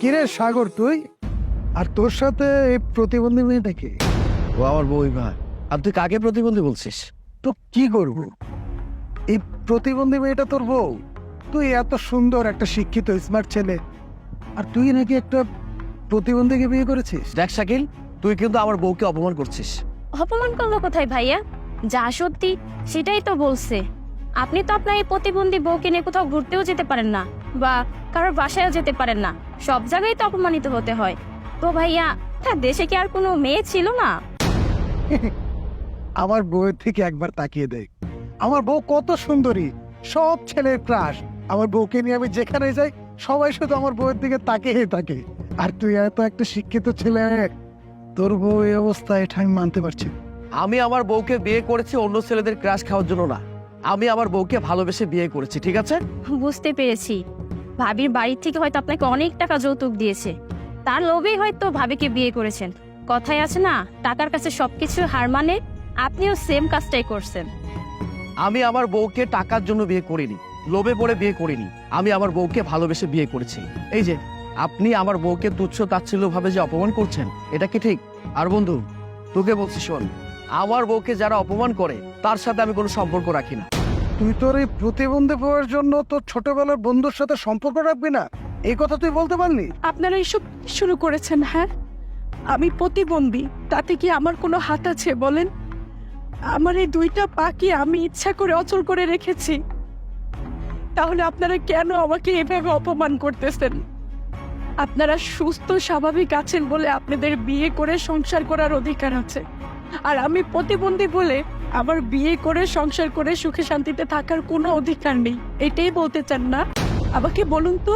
কিরে সাগর তুই? আর তোর সাথে এই প্রতিবন্ধী মেয়েটা মেয়েটাকে ও আমার বই ভাই। আর তুই কাকে প্রতিবন্ধী বলছিস? তো কি করব? এই প্রতিবন্ধী মেয়েটা তোর বউ? তুই এত সুন্দর একটা শিক্ষিত স্মার্ট ছেলে। আর তুই নাকি একটা প্রতিবন্ধীকে বিয়ে করেছিস? দেখ শাকিল তুই কিন্তু আমার বউকে অপমান করছিস। অপমান করল কোথায় ভাইয়া? যা সত্যি সেটাই তো বলছে। আপনি তো আপনার এই প্রতিবন্ধী বউকে নিয়ে কোথাও ঘুরতেও যেতে পারেন না বা কারোর বাসায়ও যেতে পারেন না। সব জায়গায় তো অপমানিত হতে হয়। তো ভাইয়া হ্যাঁ দেশে কি আর কোনো মেয়ে ছিল না? আমার বউয়ের থেকে একবার তাকিয়ে দেখ। আমার বউ কত সুন্দরী সব ছেলের ক্রাশ। আমার বউকে নিয়ে আমি যেখানে যাই সবাই শুধু আমার বউয়ের দিকে তাকিয়ে থাকে। আর তুই এত একটা শিক্ষিত ছেলে তোর বউ এই অবস্থা এটা আমি মানতে পারছি আমি আমার বউকে বিয়ে করেছি অন্য ছেলেদের ক্রাশ খাওয়ার জন্য না। আমি আমার বউকে ভালোবেসে বিয়ে করেছি ঠিক আছে? বুঝতে পেরেছি। ভাবির বাড়ির থেকে হয়তো আপনাকে অনেক টাকা যৌতুক দিয়েছে। তার লোভেই হয়তো ভাবিকে বিয়ে করেছেন। কথায় আছে না টাকার কাছে সবকিছু হার মানে আপনিও সেম কাজটাই করছেন। আমি আমার বউকে টাকার জন্য বিয়ে করিনি লোভে পড়ে বিয়ে করিনি। আমি আমার বউকে ভালোবেসে বিয়ে করেছি। এই যে আপনি আমার বউকে তুচ্ছ তাচ্ছিল্য ভাবে যে অপমান করছেন এটা কি ঠিক? আর বন্ধু তোকে বলছি শোন আমার বউকে যারা অপমান করে তার সাথে আমি কোনো সম্পর্ক রাখি না। তুই তোর এই প্রতিবন্ধী বউয়ের জন্য তোর ছোটবেলার বন্ধুর সাথে সম্পর্ক রাখবি না? এই কথা তুই বলতে পারলি? আপনারা এসব কি শুরু করেছেন হ্যাঁ? আমি প্রতিবন্ধী, তাতে কি আমার কোনো হাত আছে, বলেন? আমার এই দুইটা পা কি আমি ইচ্ছা করে অচল করে রেখেছি। তাহলে আপনারা কেন আমাকে এভাবে অপমান করতেছেন? আপনারা সুস্থ, স্বাভাবিক আছেন বলে আপনাদের বিয়ে করে সংসার করার অধিকার আছে। আর আমি প্রতিবন্ধী বলে আমার বিয়ে করে সংসার করে সুখে শান্তিতে থাকার কোনো অধিকার নেই। এটাই বলতে চান না? আমাকে বলুন তো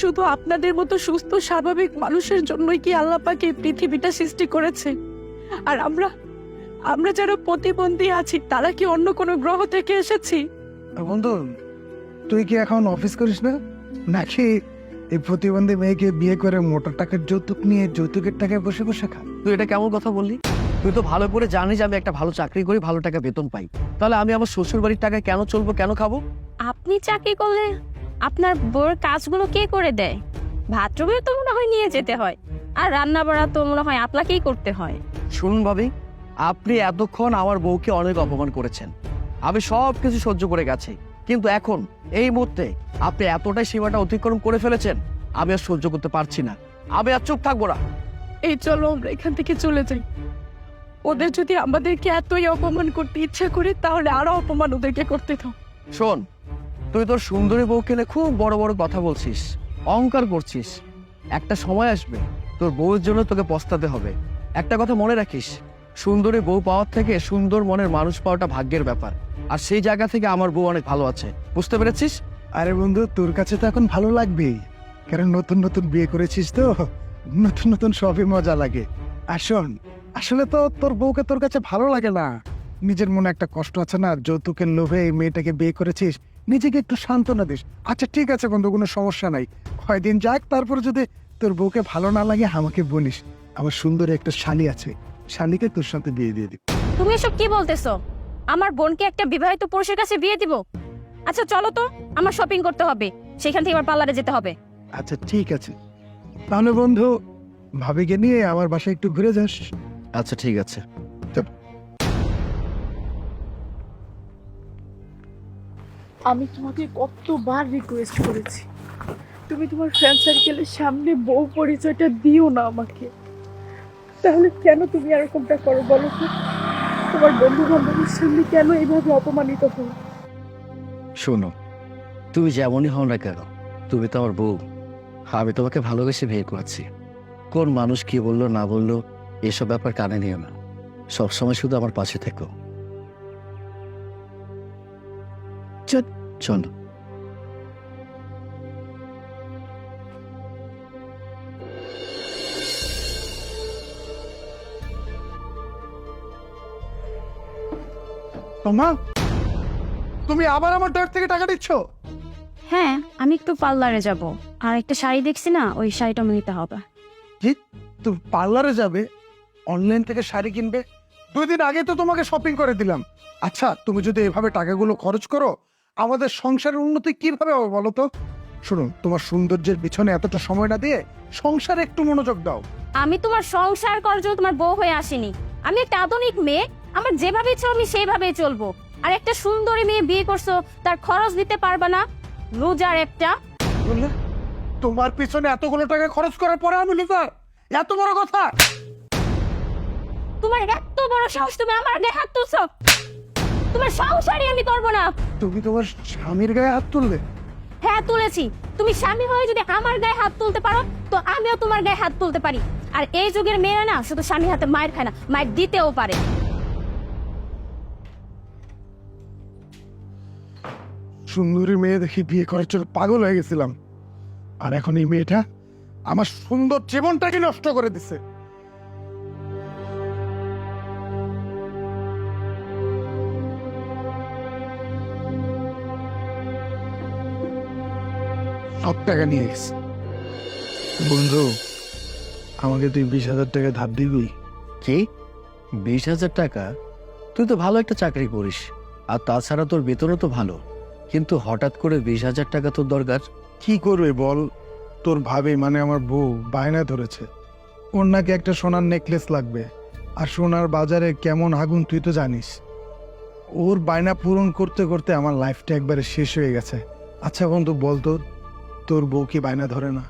শুধু আপনাদের মতো সুস্থ স্বাভাবিক মানুষের জন্যই কি আল্লাহ পাক এই পৃথিবীটা সৃষ্টি করেছে? আর আমরা আমরা যারা প্রতিবন্ধী আছি তারা কি অন্য কোনো গ্রহ থেকে এসেছি? বন্ধু তুই কি এখন অফিস করিস না? নাকি এই প্রতিবন্ধী মেয়েকে বিয়ে করে মোটা টাকার যৌতুক নিয়ে যৌতুকের টাকায় বসে বসে খা? তুই এটা কেমন কথা বললি? তুই তো ভালো করে জানিস আমি একটা ভালো চাকরি করি ভালো টাকা বেতন পাই। তাহলে আমি আমার শ্বশুর বাড়ির টাকায় কেন চলবো কেন খাব? আপনি চাকরি করলে আপনার বউয়ের কাজগুলো কে করে দেয়? বাথরুমে তো মনে হয় নিয়ে যেতে হয় আর রান্না বাড়া তো মনে হয় আপনাকেই করতে হয়। শুনুন ভাবি আপনি এতক্ষণ আমার বউকে অনেক অপমান করেছেন। আমি সব কিছু সহ্য করে গেছি কিন্তু এখন এই মুহূর্তে আপনি এতটাই সীমাটা অতিক্রম করে ফেলেছেন আমি আর সহ্য করতে পারছি না। আমি আর চুপ থাকব না। এই চলো আমরা এখান থেকে চলে যাই। ওদের যদি আমাদেরকে এতই অপমান করতে ইচ্ছা করে তাহলে আরও অপমান ওদেরকে করতে থাও শোন তুই তোর সুন্দরী বউকে নিয়ে খুব বড় বড় কথা বলছিস অহংকার করছিস। একটা সময় আসবে তোর বউয়ের জন্য তোকে পস্তাতে হবে। একটা কথা মনে রাখিস সুন্দরী বউ পাওয়ার থেকে সুন্দর মনের মানুষ পাওয়াটা ভাগ্যের ব্যাপার। আর সেই জায়গা থেকে আমার বউ অনেক ভালো আছে। বুঝতে পেরেছিস? আরে বন্ধু তোর কাছে তো এখন ভালো লাগবেই। কারণ নতুন নতুন বিয়ে করেছিস তো নতুন নতুন সবই মজা লাগে। আর শোন আসলে তো তোর বউকে তোর কাছে ভালো লাগে না। নিজের মনে একটা কষ্ট আছে না? যৌতুকের লোভে এই মেয়েটাকে বিয়ে করেছিস নিজেকে একটু সান্ত্বনা দিস। আচ্ছা ঠিক আছে বন্ধু কোনো সমস্যা নাই। কয়দিন যাক তারপর যদি তোর বউকে ভালো না লাগে আমাকে বলিস। আমার সুন্দর একটা শালি আছে শালিকে তোর সাথে বিয়ে দিয়ে দিই তুমি এসব কি বলতেছো? আমার বোনকে একটা বিবাহিত পুরুষের কাছে বিয়ে দিব? আচ্ছা চলো তো আমার শপিং করতে হবে। সেখান থেকে আবার পার্লারে যেতে হবে। আচ্ছা ঠিক আছে। তাহলে বন্ধু ভাবিকে নিয়ে আমার বাসায় একটু ঘুরে যাস। আচ্ছা ঠিক আছে। আমি তোমাকে কতবার রিকোয়েস্ট করেছি। তুমি তোমার ফ্রেন্ড সার্কেলের সামনে বউ পরিচয়টা দিও না আমাকে। তাহলে কেন তুমি এরকমটা করো বলো তো? তোমার বন্ধু বান্ধবের সামনে কেন এইভাবে অপমানিত হও শোনো তুমি যেমনই হও না কেন তুমি তো আমার বউ। আমি তোমাকে ভালোবেসে বিয়ে করেছি। কোন মানুষ কি বলল না বলল এসব ব্যাপার কানে নিও না। সবসময় শুধু আমার পাশে থেকো। চল- চলো। তোমা তুমি আবার আমার ডট থেকে টাকা দিচ্ছ? হ্যাঁ আমি একটু পার্লারে যাব। আর একটা শাড়ি দেখছি না ওই শাড়িটা আমার নিতে হবে। তুমি পার্লারে যাবে? অনলাইন থেকে শাড়ি কিনবে? দুই দিন আগে তো তোমাকে শপিং করে দিলাম। আচ্ছা তুমি যদি এভাবে টাকাগুলো খরচ করো আমাদের সংসারের উন্নতি কীভাবে হবে বলো তো? শোনো তোমার সৌন্দর্যের পিছনে এতটা সময় না দিয়ে সংসারে একটু মনোযোগ দাও। আমি তোমার সংসার করার জন্য তোমার বউ হয়ে আসিনি। আমি একটা আধুনিক মেয়ে আমার যেভাবে ইচ্ছা আমি সেইভাবেই চলবো। আর একটা সুন্দরী মেয়ে বিয়ে করছ তার খরচ দিতে পারবা না। লুজার একটা। বুঝলে তোমার পিছনে এতগুলো টাকা খরচ করার পরে আমি লিজার এত বড় কথা? তোমার এত বড় সাহস তুমি আমার গায়ে হাত তুলছো। তোমার সংসারই আমি করব না। তুমি তোমার স্বামীর গায়ে হাত তুললে? হ্যাঁ তুলেছি। তুমি স্বামী হয়ে যদি আমার গায়ে হাত তুলতে পারো তো আমিও তোমার গায়ে হাত তুলতে পারি। আর এই যুগের মেয়েরা না শুধু স্বামীর হাতে মায়ের খায় না মায়ের দিতেও পারে। সুন্দরী মেয়ে দেখে বিয়ে করার জন্য পাগল হয়ে গেছিলাম। আর এখন এই মেয়েটা আমার সুন্দর জীবনটাকে নষ্ট করে দিছে। সব টাকা নিয়ে গেছে। বন্ধু আমাকে তুই বিশ হাজার টাকা ধার দিবি? কি? বিশ হাজার টাকা? তুই তো ভালো একটা চাকরি করিস। আর তাছাড়া তোর বেতনও তো ভালো। কিন্তু হঠাৎ করে বিশ হাজার টাকা তোর দরকার? কি করবে বল? তোর ভাবে মানে আমার বউ বায়না ধরেছে। ওর নাকি একটা সোনার নেকলেস লাগবে। আর সোনার বাজারে কেমন আগুন তুই তো জানিস। ওর বায়না পূরণ করতে করতে আমার লাইফটা একবারে শেষ হয়ে গেছে। আচ্ছা বন্ধু বল তো তোর বউ কি বায়না ধরে না?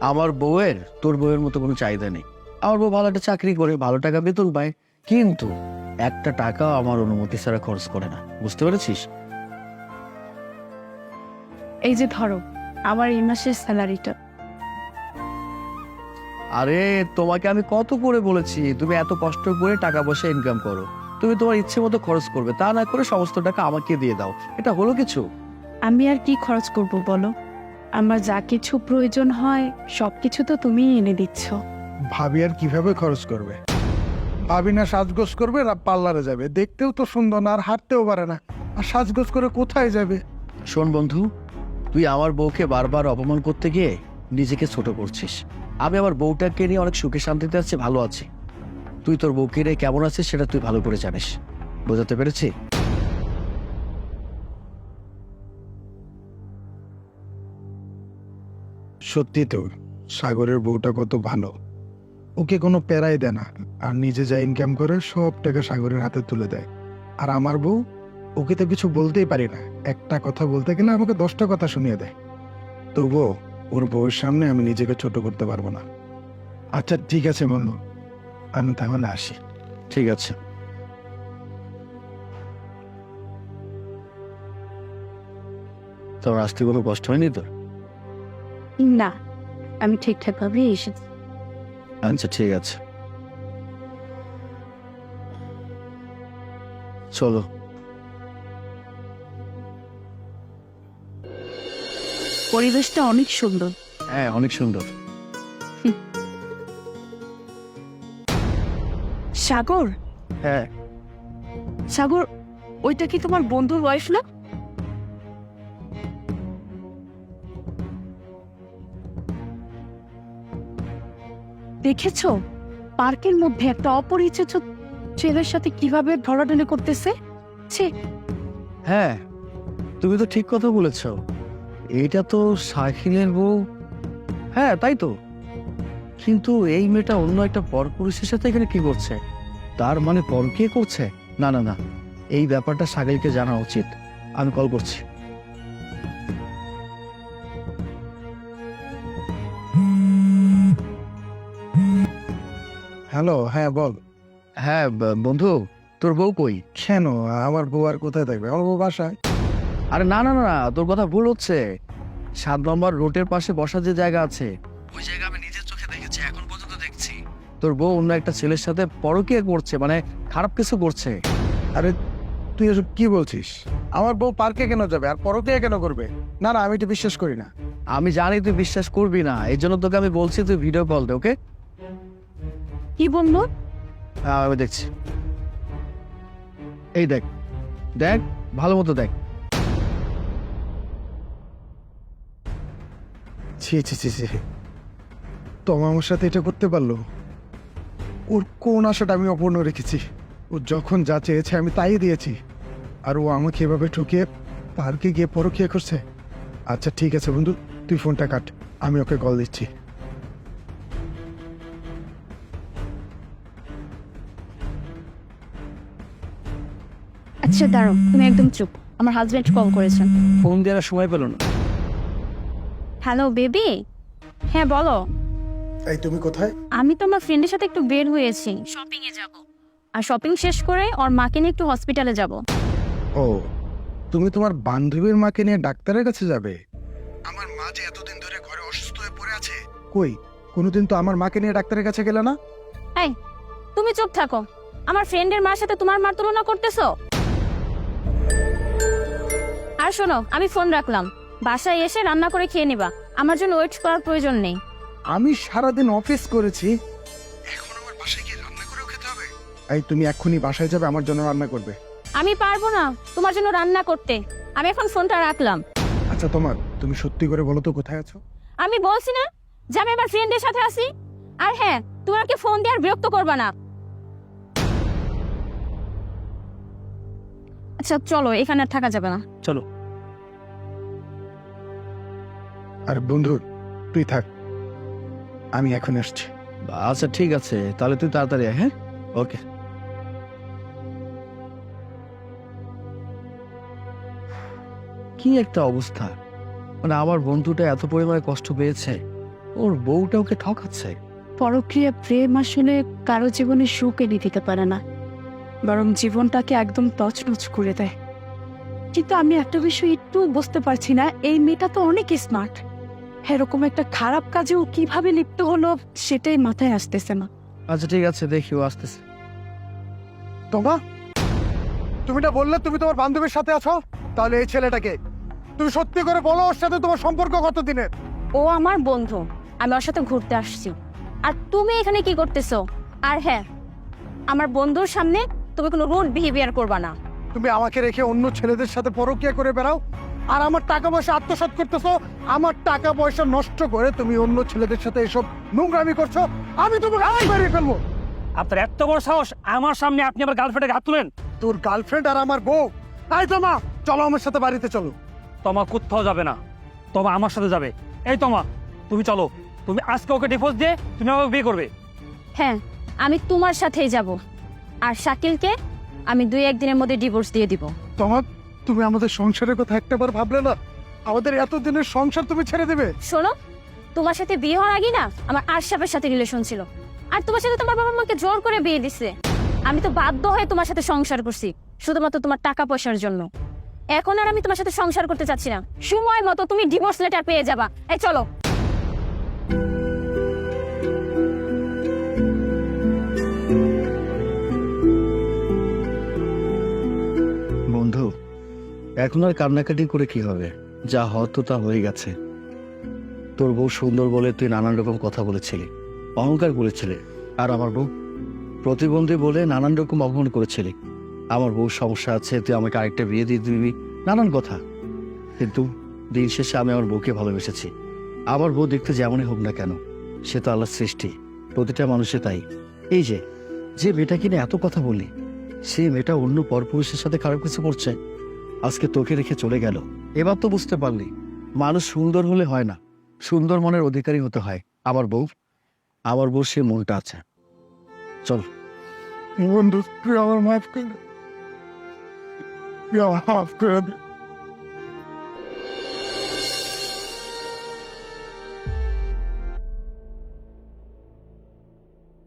আমার বউয়ের তোর বউয়ের মতো কোনো চাহিদা নেই। আমার বউ ভালো একটা চাকরি করে ভালো টাকা বেতন পায়। কিন্তু একটা টাকা আমার অনুমতি ছাড়া খরচ করে না। বুঝতে পেরেছিস? এই যে ধরো আমার এই মাসের স্যালারিটা। আরে তোমাকে আমি কত করে বলেছি? তুমি এত কষ্ট করে টাকা পয়সা ইনকাম করো। তুমি তোমার ইচ্ছে মতো খরচ করবে। তা না করে সমস্ত টাকা আমাকে দিয়ে দাও। এটা হলো কিছু? আমি আর কি খরচ করব বলো? আমার যা কিছু প্রয়োজন হয় সবকিছু তো তুমিই এনে দিচ্ছ। ভাবি আর কীভাবে খরচ করবে? ভাবি না সাজগোজ করবে না পার্লারে যাবে। দেখতেও তো সুন্দর না আর হাঁটতেও পারে না। আর সাজগোজ করে কোথায় যাবে? শোন বন্ধু তুই আমার বউকে বারবার অপমান করতে গিয়ে নিজেকে ছোট করছিস। আমি আমার বউটাকে নিয়ে অনেক সুখে শান্তিতে আছি ভালো আছি। তুই তোর বউকে নিয়ে কেমন আছিস সেটা তুই ভালো করে জানিস। বোঝাতে পেরেছি? সত্যি তো, সাগরের বউটা কত ভালো। ওকে কোনো প্যারাই দেয় না, আর নিজে যা ইনকাম করে সব টাকা সাগরের হাতে তুলে দেয়। আর আমার বউ, ওকে তো কিছু বলতেই পারি না, একটা কথা বলতে গেলে আমাকে দশটা কথা শুনিয়ে দেয়। তবুও ওর বউয়ের সামনে আমি নিজেকে ছোট করতে পারব না। আচ্ছা ঠিক আছে বন্ধু, আমি তাহলে আসি। ঠিক আছে। তোর আসতে কোনো কষ্ট হয়নি তোর? না আমি ঠিকঠাক ভাবে এসেছি। আচ্ছা ঠিক আছে। চলো। পরিবেশটা অনেক সুন্দর। হ্যাঁ অনেক সুন্দর। সাগর? হ্যাঁ। সাগর ওইটা কি তোমার বন্ধুর ওয়াইফ না? দেখেছ? পার্কের মধ্যে একটা অপরিচিত ছেলের সাথে কীভাবে ধরাধরি করতেছে? ছি। হ্যাঁ তুমি তো ঠিক কথা বলেছ। এটা তো সাকিলের বউ। হ্যাঁ তাই তো। কিন্তু এই মেয়েটা অন্য একটা পরপুরুষের সাথে এখানে কি করছে? তার মানে পর কে করছে? না না না। এই ব্যাপারটা সাকিলকে জানা উচিত। আমি কল করছি। হ্যালো হ্যাঁ বল। হ্যাঁ বন্ধু তোর বউ কই? কেন? আমার বউ আর কোথায় থাকবে? আমার বউ বাসায়। আরে না না না না, তোর কথা ভুল হচ্ছে। সাত নম্বর রোডের পাশে বসার যে জায়গা আছে ওই জায়গা আমি নিজের চোখে দেখেছি এখন পর্যন্ত দেখছি। তোর বউ অন্য একটা ছেলের সাথে পরকীয়া করছে মানে খারাপ কিছু করছে। আরে তুই এসব কি বলছিস? আমার বউ পার্কে কেন যাবে? আর পরকিয়া কেন করবে? না না আমি এটা বিশ্বাস করি না। আমি জানি তুই বিশ্বাস করবি না এই জন্য তোকে আমি বলছি তুই ভিডিও কল দে ওকে কি বলল? হ্যাঁ আমি দেখছি। এই দেখ দেখ, ভালো মতো দেখ। ছি ছি ছি ছি। তোমা আমার সাথে এটা করতে পারল? ওর কোন আশাটা আমি অপূর্ণ রেখেছি? ও যখন যা চেয়েছে আমি তাই দিয়েছি। আর ও আমাকে এভাবে ঠকিয়ে পার্কে গিয়ে পরকিয়া করছে? আচ্ছা ঠিক আছে বন্ধু, তুই ফোনটা কাট, আমি ওকে কল দিচ্ছি। আচ্ছা দাঁড়ো তুমি একদম চুপ। আমার হাজবেন্ড কল করেছেন। ফোন দেওয়ার সময় পেল না। হ্যালো বেবি হ্যাঁ বলো। এই তুমি কোথায়? আমি তো আমার ফ্রেন্ডের সাথে একটু বের হয়েছি। শপিং এ যাব। আর শপিং শেষ করে ওর মাকে নিয়ে একটু হসপিটালে যাব। ও তুমি তোমার বান্ধবীর মাকে নিয়ে ডাক্তারের কাছে যাবে? আমার মা যে এতদিন ধরে ঘরে অসুস্থ হয়ে পড়ে আছে কই? কোনোদিন তো আমার মাকে নিয়ে ডাক্তারের কাছে গেলে না? এই তুমি চুপ থাকো। আমার ফ্রেন্ডের মার সাথে তোমার মার তুলনা করতেছো? আর শোনো আমি ফোন রাখলাম। বাসায় এসে রান্না করে খেয়ে নিবা। আমার জন্য ওয়েট করার প্রয়োজন নেই। আমি সারাদিন অফিস করেছি। এখন আমার বাসায় গিয়ে রান্না করেও খেতে হবে? এই তুমি এক্ষুনি বাসায় যাবে আমার জন্য রান্না করবে। আমি পারব না তোমার জন্য রান্না করতে। আমি এখন ফোনটা রাখলাম। আচ্ছা তোমার তুমি সত্যি করে বলো তো কোথায় আছো? আমি বলছি না যে আমি আমার ফ্রেন্ডের সাথে আছি। আর হ্যাঁ তুমি আমাকে ফোন দিয়ে আর বিরক্ত করবা না। আচ্ছা চলো এখানে আর থাকা যাবে না। চলো। আর বন্ধু তুই থাক। আমি এখন আসছি। আচ্ছা ঠিক আছে। তাহলে তুই তাড়াতাড়ি আয়, হ্যাঁ? ওকে। কি একটা অবস্থা। মানে আমার বন্ধুটা এত পরিমাণে কষ্ট পেয়েছে ওর বউটা ওকে ঠকাচ্ছে। পরক্রিয়া প্রেম আসলে কারও জীবনে সুখ এনে দিতে পারে না। বরং জীবনটাকে একদম তছনছ করে দেয়। কিন্তু আমি একটা বিষয় একটু বুঝতে পারছি না এই মেয়েটা তো অনেক স্মার্ট এরকম একটা খারাপ কাজেও কীভাবে লিপ্ত হলো সেটাই মাথায় আসতেছে না। আচ্ছা ঠিক আছে দেখি ও আসতেছে। তোমা তুমি না বললে তুমি তোমার বান্ধবীর সাথে আছো? তাহলে এই ছেলেটাকে। তুমি সত্যি করে বলো ওর সাথে তোমার সম্পর্ক কত দিনের ও আমার বন্ধু। আমি ওর সাথে ঘুরতে আসছি। আর তুমি এখানে কি করতেছো? আর হ্যাঁ আমার বন্ধুর সামনে তুমি কোনো রুড বিহেভিয়ার করবা না। তুমি আমাকে রেখে অন্য ছেলেদের সাথে পরকিয়া করে বেড়াও? আর আমার টাকা পয়সা আত্মসাৎ করতেছো আমার টাকা পয়সা নষ্ট করে তুমি অন্য ছেলেদের সাথে এসব নোংরামি করছ আমি তোমাকে আই বাড়িয়ে ফেলব। আপনার এত বড় সাহস আমার সামনে আপনি আমার গার্লফ্রেন্ডের হাত তুলেন? তোর গার্লফ্রেন্ড আর আমার বউ। আই তোমা চলো আমার সাথে বাড়িতে চলো। তোমা কোথাও যাবে না তোমা আমার সাথে যাবে। এই তোমা তুমি চলো তুমি আজকে ওকে ডিভোর্স দিয়ে তুমি আমাকে বিয়ে করবে। হ্যাঁ আমি তোমার সাথেই যাব। আর শাকিলকে আমি দুই একদিনের মধ্যে ডিভোর্স দিয়ে দিব। তোমার তুমি আমাদের সংসারের কথা একটাবার ভাবলে না? আমাদের এতদিনের সংসার তুমি ছেড়ে দেবে। শোনো, তোমার সাথে বিয়ে হওয়ার আগে না আমার আশরাফের সাথে রিলেশন ছিল। আর তোমার সাথে তোমার বাবা মাকে জোর করে বিয়ে দিছে। আমি তো বাধ্য হয়ে তোমার সাথে সংসার করছি, শুধুমাত্র তোমার টাকা পয়সার জন্য। এখন আর আমি তোমার সাথে সংসার করতে চাচ্ছি না। সময় মতো তুমি ডিভোর্স লেটার পেয়ে যাবা। এই, চলো। এখন আর কান্নাকাটি করে কি হবে? যা হতো তা হয়ে গেছে। তোর বউ সুন্দর বলে তুই নানান রকম কথা বলেছিলি, অহংকার করেছিলি, আর আমার বউ প্রতিবন্ধী বলে নানান রকম অপমান করেছিলি। আমার বউ সমস্যা আছে, তুই আমাকে আরেকটা বিয়ে দিয়ে দিবি, নানান কথা। কিন্তু দিন শেষে আমি আমার বউকে ভালোবেসেছি। আমার বউ দেখতে যেমনই হোক না কেন, সে তো আল্লাহর সৃষ্টি, প্রতিটা মানুষে তাই। এই যে যে মেয়েটা কিনে এত কথা বলি সে মেয়েটা অন্য পরপুরুষের সাথে খারাপ কিছু করছে? আজকে তোকে রেখে চলে গেল। এবার তো বুঝতে পারলি, মানুষ সুন্দর হলে হয় না। সুন্দর মনের অধিকারী হতে হয়। আমার বউ আমার বউ সে মনটা আছে। চল। আমার মাফ করে আমার মাফ করে দে।